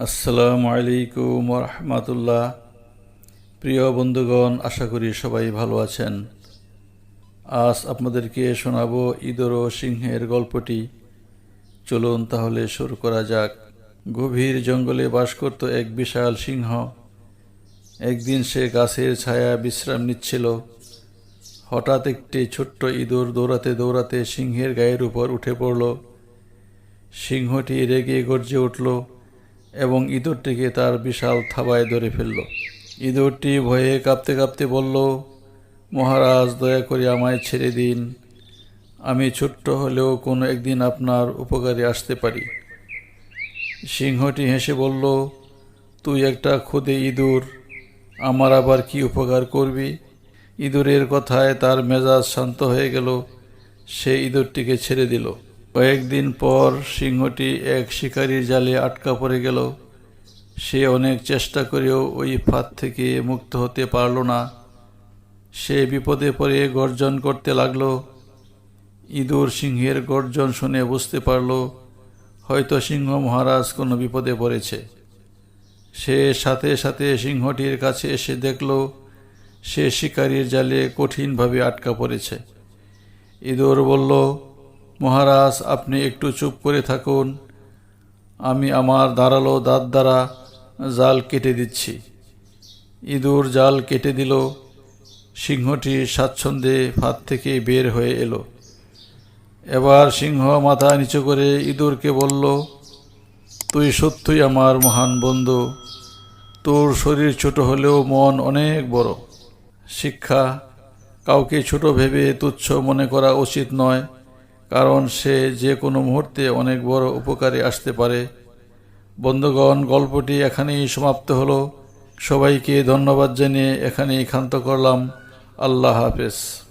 আসসালামু আলাইকুম রহমতুল্লাহ প্রিয় বন্ধুগণ, আশা করি সবাই ভালো আছেন। আজ আপনাদেরকে শোনাবো ইদর ও সিংহের গল্পটি। চলুন তাহলে শুরু করা যাক। গভীর জঙ্গলে বাস করত এক বিশাল সিংহ। একদিন সে গাছের ছায়া বিশ্রাম নিচ্ছিল। হঠাৎ একটি ছোট্ট ইঁদুর দৌড়াতে দৌড়াতে সিংহের গায়ের উপর উঠে পড়ল। সিংহটি রেগে গর্জে উঠল। এবং ইঁদুরটিকে তার বিশাল থাবায় ধরে ফেলল। ইঁদুরটি ভয়ে কাঁপতে কাঁপতে বলল, মহারাজ, দয়া করে আমায় ছেড়ে দিন। আমি ছোট্ট হলেও কোনো একদিন আপনার উপকারে আসতে পারি। সিংহটি হেসে বলল, তুই একটা খুদে ইঁদুর, আমার আবার কি উপকার করবি? ইঁদুরের কথায় তার মেজাজ শান্ত হয়ে গেল, সে ইঁদুরটিকে ছেড়ে দিল। কয়েকদিন পর সিংহটি এক শিকারীর জালে আটকা পড়ে গেল। সে অনেক চেষ্টা করেও ওই ফাঁদ থেকে মুক্ত হতে পারল না। সে বিপদে পড়ে গর্জন করতে লাগল। ইঁদুর সিংহের গর্জন শুনে বুঝতে পারল, হয়তো সিংহ মহারাজ কোনো বিপদে পড়েছে। সে সাথে সাথে সিংহটির কাছে এসে দেখল, সে শিকারীর জালে কঠিনভাবে আটকা পড়েছে। ইঁদুর বলল মহারাজ, আপনি একটু চুপ করে থাকুন। আমি আমার ধারালো দাঁত দ্বারা জাল কেটে দিচ্ছি। ইঁদুর জাল কেটে দিল। সিংহটি স্বাচ্ছন্দ্যে ফাঁদ থেকে বের হয়ে এলো। এবার সিংহ মাথা নিচু করে ইঁদুরকে বলল, তুই সত্যই আমার মহান বন্ধু। তোর শরীর ছোট হলেও মন অনেক বড়। শিক্ষা কাউকে ছোট ভেবে তুচ্ছ মনে করা উচিত নয়। কারণ সে যে কোনো মুহূর্তে অনেক বড় উপকারে আসতে পারে। বন্ধুগণ, গল্পটি এখানেই সমাপ্ত হল। সবাইকে ধন্যবাদ জানিয়ে এখানেই ক্ষান্ত করলাম। আল্লাহ হাফেজ।